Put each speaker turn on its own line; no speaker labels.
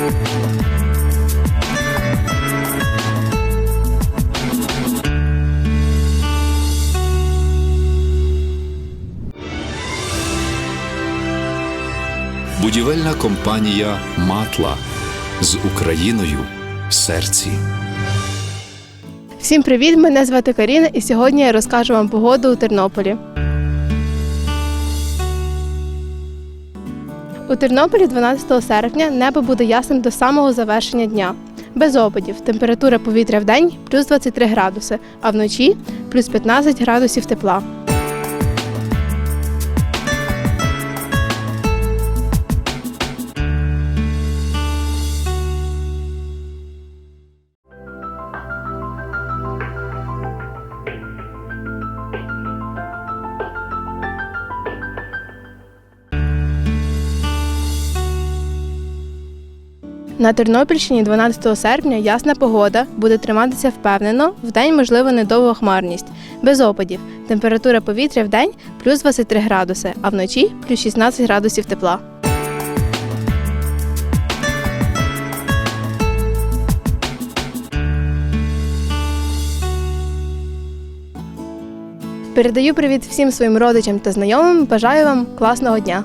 Будівельна компанія Матла з Україною в серці.
Всім привіт! Мене звати Каріна, і сьогодні я розкажу вам погоду у Тернополі. У Тернополі 12 серпня небо буде ясним до самого завершення дня. Без опадів. Температура повітря в день плюс 23 градуси, а вночі плюс 15 градусів тепла. На Тернопільщині 12 серпня ясна погода буде триматися впевнено, вдень можлива недовга хмарність, без опадів. Температура повітря в день плюс 23 градуси, а вночі плюс 16 градусів тепла. Передаю привіт всім своїм родичам та знайомим. Бажаю вам класного дня!